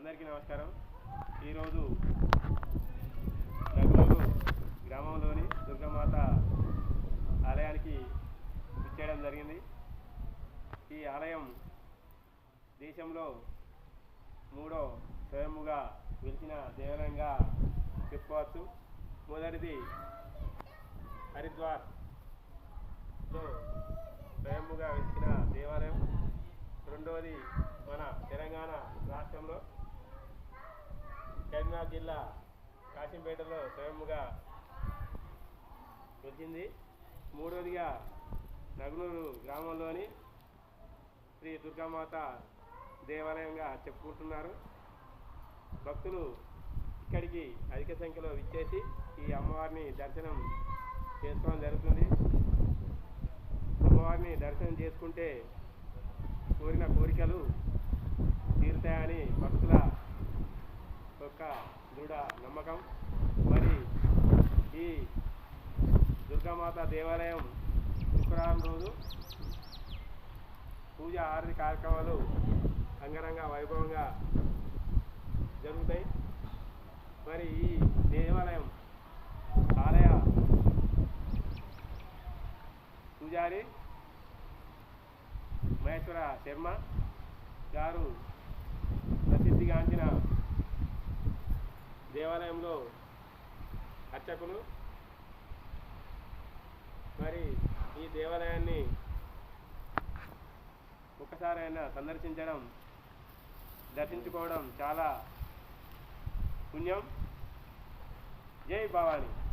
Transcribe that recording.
అందరికీ నమస్కారం. ఈరోజు నగరూరు గ్రామంలోని దుర్గామాత ఆలయానికి విచ్చేయడం జరిగింది. ఈ ఆలయం దేశంలో మూడో స్వయముగా వెలిచిన దేవాలయంగా చెప్పుకోవచ్చు. మొదటిది హరిద్వార్లో స్వయంగా వెలిచిన దేవాలయం. రెండవది మన తెలంగాణ రాష్ట్రంలో కృష్ణా జిల్లా కాశీంపేటలో స్వయంగా వచ్చింది. మూడవదిగా నగునూరు గ్రామంలోని శ్రీ దుర్గామాత దేవాలయంగా చెప్పుకుంటున్నారు. భక్తులు ఇక్కడికి అధిక సంఖ్యలో విచ్చేసి ఈ అమ్మవారిని దర్శనం చేసుకోవడం జరుగుతుంది. అమ్మవారిని దర్శనం చేసుకుంటే కోరిన కోరికలు తీరుతాయని భక్తులు యొక్క దృఢ నమ్మకం. మరి ఈ దుర్గామాత దేవాలయం శుక్రవారం రోజు పూజ ఆరతి కార్యక్రమాలు అంగరంగ వైభవంగా జరుగుతాయి. మరి ఈ దేవాలయం ఆలయ పూజారి మహేశ్వర శర్మ దేవాలయంలో అర్చకులు మరి ఈ దేవాలయాన్ని ఒక్కసారైనా సందర్శించడం దర్శించుకోవడం చాలా పుణ్యం. జై భవానీ.